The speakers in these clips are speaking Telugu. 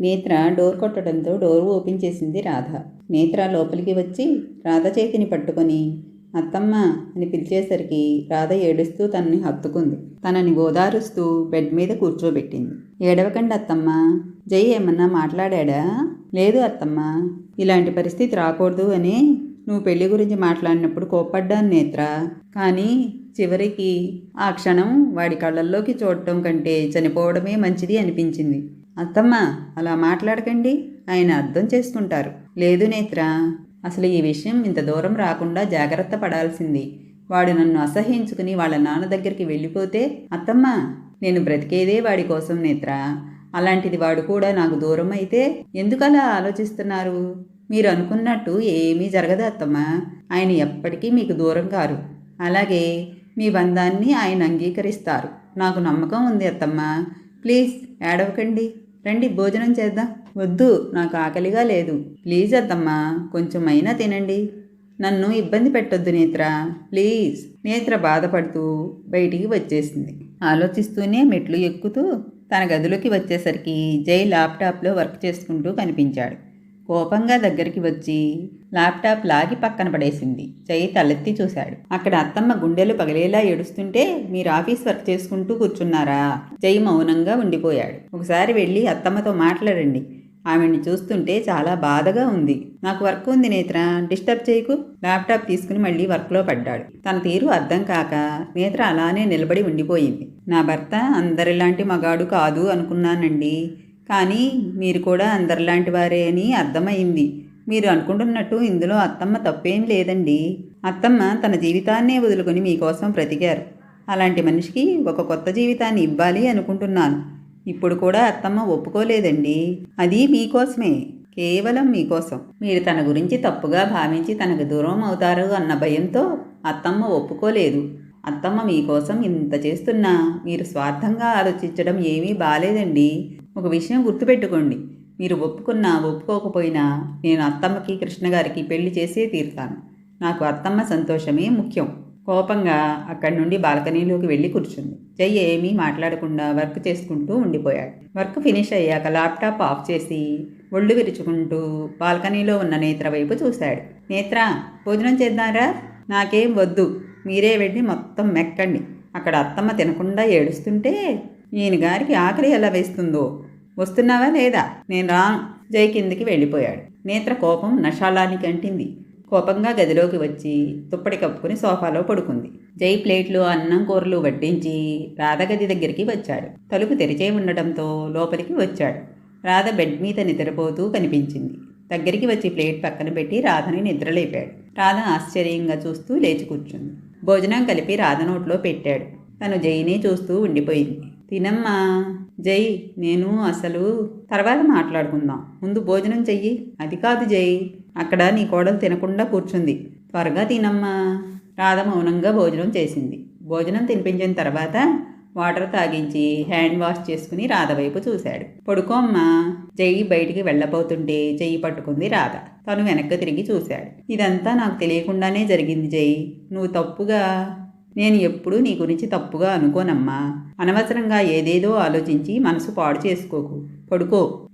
నేత్ర డోర్ కొట్టడంతో డోర్ ఓపెన్ చేసింది రాధ. నేత్ర లోపలికి వచ్చి రాధ చేతిని పట్టుకొని అత్తమ్మ అని పిలిచేసరికి రాధ ఏడుస్తూ తనని హత్తుకుంది. తనని ఓదారుస్తూ బెడ్ మీద కూర్చోబెట్టింది. ఏడవకండి అత్తమ్మ. జై ఏమన్నా మాట్లాడా లేదు అత్తమ్మ. ఇలాంటి పరిస్థితి రాకూడదు అని నువ్వు పెళ్ళి గురించి మాట్లాడినప్పుడు కోప్పడ్డాను నేత్ర. కానీ చివరికి ఆ క్షణం వాడి కళ్ళల్లోకి చూడటం కంటే చనిపోవడమే మంచిది అనిపించింది. అత్తమ్మ అలా మాట్లాడకండి. ఆయన అర్థం చేసుకుంటారు. లేదు నేత్ర అసలు ఈ విషయం ఇంత దూరం రాకుండా జాగ్రత్త పడాల్సింది. వాడు నన్ను అసహించుకుని వాళ్ళ నాన్న దగ్గరికి వెళ్ళిపోతే అత్తమ్మ నేను బ్రతికేదే వాడి కోసం నేత్ర. అలాంటిది వాడు కూడా నాకు దూరం అయితే ఎందుకలా ఆలోచిస్తున్నారు? మీరు అనుకున్నట్టు ఏమీ జరగదు అత్తమ్మ. ఆయన ఎప్పటికీ మీకు దూరం కారు. అలాగే మీ బంధాన్ని ఆయన అంగీకరిస్తారు. నాకు నమ్మకం ఉంది అత్తమ్మ. ప్లీజ్ ఏడవకండి రండి భోజనం చేద్దాం. వద్దు నాకు ఆకలిగా లేదు. ప్లీజ్ అత్తమ్మ కొంచెం అయినా తినండి. నన్ను ఇబ్బంది పెట్టొద్దు నేత్ర. ప్లీజ్. నేత్ర బాధపడుతూ బయటికి వచ్చేసింది. ఆలోచిస్తూనే మెట్లు ఎక్కుతూ తన గదిలోకి వచ్చేసరికి జై ల్యాప్టాప్లో వర్క్ చేసుకుంటూ కనిపించాడు. కోపంగా దగ్గరికి వచ్చి ల్యాప్టాప్ లాగి పక్కన పడేసింది. జై తలెత్తి చూశాడు. అక్కడ అత్తమ్మ గుండెలు పగిలేలా ఏడుస్తుంటే మీరు ఆఫీస్ వర్క్ చేసుకుంటూ కూర్చున్నారా? జై మౌనంగా ఉండిపోయాడు. ఒకసారి వెళ్ళి అత్తమ్మతో మాట్లాడండి. ఆమెని చూస్తుంటే చాలా బాధగా ఉంది. నాకు వర్క్ ఉంది నేత్ర డిస్టర్బ్ చేయకు. ల్యాప్టాప్ తీసుకుని మళ్ళీ వర్క్లో పడ్డాడు. తన తీరు అర్థం కాక నేత్ర అలానే నిలబడి ఉండిపోయింది. నా భర్త అందరిలాంటి మగాడు కాదు అనుకున్నానండి. కానీ మీరు కూడా అందరిలాంటి వారే అని అర్థమైంది. మీరు అనుకుంటున్నట్టు ఇందులో అత్తమ్మ తప్పేం లేదండి. అత్తమ్మ తన జీవితాన్నే వదులుకొని మీకోసం బ్రతికారు అలాంటి మనిషికి ఒక కొత్త జీవితాన్ని ఇవ్వాలి అనుకుంటున్నాను. ఇప్పుడు కూడా అత్తమ్మ ఒప్పుకోలేదండి. అది మీకోసమే. కేవలం మీకోసం. మీరు తన గురించి తప్పుగా భావించి తనకు దూరం అవుతారు అన్న భయంతో అత్తమ్మ ఒప్పుకోలేదు. అత్తమ్మ మీకోసం ఇంత చేస్తున్నా మీరు స్వార్థంగా ఆలోచించడం ఏమీ బాలేదండి. ఒక విషయం గుర్తుపెట్టుకోండి. మీరు ఒప్పుకున్నా ఒప్పుకోకపోయినా నేను అత్తమ్మకి కృష్ణగారికి పెళ్ళి చేసే తీరుతాను. నాకు అత్తమ్మ సంతోషమే ముఖ్యం. కోపంగా అక్కడి నుండి బాల్కనీలోకి వెళ్ళి కూర్చుంది. జై ఏమీ మాట్లాడకుండా వర్క్ చేసుకుంటూ ఉండిపోయాడు. వర్క్ ఫినిష్ అయ్యాక ల్యాప్టాప్ ఆఫ్ చేసి ఒళ్ళు విరుచుకుంటూ బాల్కనీలో ఉన్న నేత్ర వైపు చూశాడు. నేత్ర భోజనం చేద్దారా? నాకేం వద్దు. మీరే వెళ్ళి మొత్తం మెక్కండి. అక్కడ అత్తమ్మ తినకుండా ఏడుస్తుంటే ఈయన గారికి ఆకలి ఎలా వేస్తుందో? వస్తున్నావా లేదా? నేను రాను జై కిందికి వెళ్ళిపోయాడు. నేత్ర కోపం నషాలానికి అంటింది కోపంగా గదిలోకి వచ్చి తుప్పటి కప్పుకుని సోఫాలో పడుకుంది. జై ప్లేట్లు అన్నం కూరలు వడ్డించి రాధ గది దగ్గరికి వచ్చాడు. తలుపు తెరిచే ఉండటంతో లోపలికి వచ్చాడు. రాధ బెడ్ మీద నిద్రపోతూ కనిపించింది. దగ్గరికి వచ్చి ప్లేట్ పక్కన పెట్టి రాధని నిద్రలేపాడు. రాధ ఆశ్చర్యంగా చూస్తూ లేచి కూర్చుంది. భోజనం కలిపి రాధ నోట్లో పెట్టాడు. తను జైనే చూస్తూ ఉండిపోయింది. తినమ్మా. జై నేను అసలు తర్వాత మాట్లాడుకుందాం. ముందు భోజనం చెయ్యి. అది కాదు జై అక్కడ నీ కోడలు తినకుండా కూర్చుంది. త్వరగా తినమ్మా. రాధ మౌనంగా భోజనం చేసింది. భోజనం తినిపించిన తర్వాత వాటర్ తాగించి హ్యాండ్ వాష్ చేసుకుని రాధ వైపు చూశాడు. పడుకోమ్మా జై బయటికి వెళ్ళబోతుంటే చెయ్యి పట్టుకుంది రాధ. తను వెనక్కి తిరిగి చూశాడు. ఇదంతా నాకు తెలియకుండానే జరిగింది జై. నువ్వు తప్పుగా నేను ఎప్పుడూ నీ గురించి తప్పుగా అనుకోనమ్మా. అనవసరంగా ఏదేదో ఆలోచించి మనసు పాడు చేసుకోకు. పడుకో.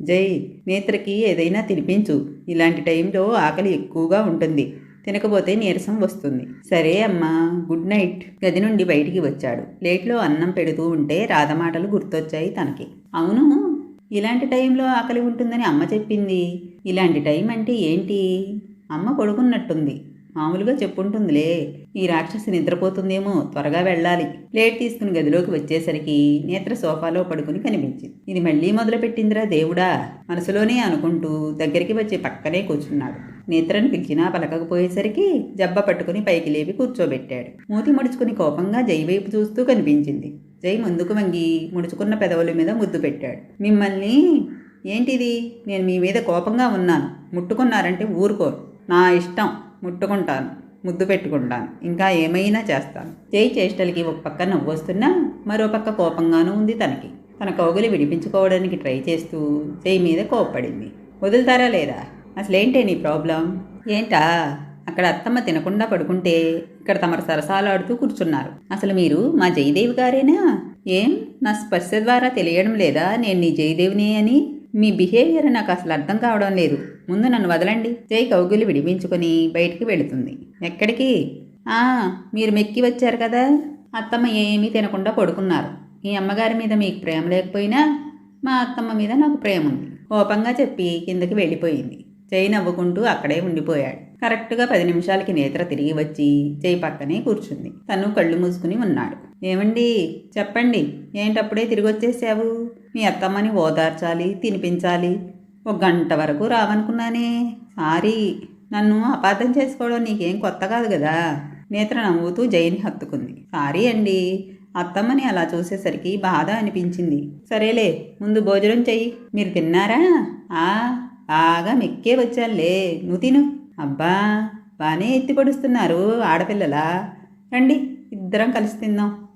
జై. నేత్రకి ఏదైనా తినిపించు. ఇలాంటి టైంలో ఆకలి ఎక్కువగా ఉంటుంది. తినకపోతే నీరసం వస్తుంది. సరే అమ్మా గుడ్ నైట్. గది నుండి బయటికి వచ్చాడు. ప్లేట్లో అన్నం పెడుతూ ఉంటే రాధ మాటలు గుర్తొచ్చాయి తనకి. అవును ఇలాంటి టైంలో ఆకలి ఉంటుందని అమ్మ చెప్పింది. ఇలాంటి టైం అంటే ఏంటి? అమ్మ పడుకున్నట్టుంది. మామూలుగా చెప్పుంటుందిలే. ఈ రాక్షసి నిద్రపోతుందేమో త్వరగా వెళ్ళాలి. ప్లేట్ తీసుకుని గదిలోకి వచ్చేసరికి నేత్ర సోఫాలో పడుకుని కనిపించింది. ఇది మళ్ళీ మొదలుపెట్టిందిరా దేవుడా మనసులోనే అనుకుంటూ దగ్గరికి వచ్చి పక్కనే కూర్చున్నాడు. నేత్రను పిలిచినా పలకకపోయేసరికి జబ్బ పట్టుకుని పైకి లేపి కూర్చోబెట్టాడు. మూతి ముడుచుకుని కోపంగా జై వైపు చూస్తూ కనిపించింది. జై ముందుకు వంగి ముడుచుకున్న పెదవుల మీద ముద్దు పెట్టాడు. మిమ్మల్ని ఏంటిది? నేను మీ మీద కోపంగా ఉన్నాను. ముట్టుకున్నారంటే ఊరుకో నా ఇష్టం. ముట్టుకుంటాను ముద్దు పెట్టుకుంటాను ఇంకా ఏమైనా చేస్తాను. జై చేష్టలకి ఒక పక్క నవ్వొస్తున్నా మరో పక్క కోపంగానూ ఉంది తనకి. తన కౌగులు విడిపించుకోవడానికి ట్రై చేస్తూ చేయి మీద కోప్పడింది. వదులుతారా లేదా? అసలేంటే నీ ప్రాబ్లం? ఏంటా? అక్కడ అత్తమ్మ తినకుండా పడుకుంటే ఇక్కడ తమరు సరసాలాడుతూ కూర్చున్నారు. అసలు మీరు మా జయదేవి గారేనా? ఏం? నా స్పర్శ ద్వారా తెలియడం లేదా? నేను నీ జయదేవిని అని? మీ బిహేవియర్ నాకు అసలు అర్థం కావడం లేదు. ముందు నన్ను వదలండి. జై కౌగులు విడిపించుకొని బయటికి వెళుతుంది. ఎక్కడికి? ఆ మీరు మెక్కి వచ్చారు కదా. అత్తమ్మ ఏమీ తినకుండా పడుకున్నారు. మీ అమ్మగారి మీద మీకు ప్రేమ లేకపోయినా మా అత్తమ్మ మీద నాకు ప్రేమ ఉంది. కోపంగా చెప్పి కిందకి వెళ్ళిపోయింది. జై నవ్వుకుంటూ అక్కడే ఉండిపోయాడు. కరెక్ట్గా పది నిమిషాలకి నేత్ర తిరిగి వచ్చి జై పక్కనే కూర్చుంది. తను కళ్ళు మూసుకుని ఉన్నాడు. ఏమండి? చెప్పండి. ఏంటప్పుడే తిరిగి వచ్చేసావు మీ అత్తమ్మని ఓదార్చాలి తినిపించాలి. ఒక గంట వరకు రావనుకున్నానే. సారీ నన్ను అపార్థం చేసుకోవడం నీకేం కొత్త కాదు కదా. నేత్ర నవ్వుతూ జైని హత్తుకుంది. సారీ అండి అత్తమ్మని అలా చూసేసరికి బాధ అనిపించింది. సరేలే ముందు భోజనం చెయ్యి. మీరు తిన్నారా? ఆ బాగా మెక్కే వచ్చానులే. నువ్వు తిను. అబ్బా బాగానే ఎత్తి పొడుస్తున్నారు ఆడపిల్లలా. రండి ఇద్దరం కలిసి తిందాం.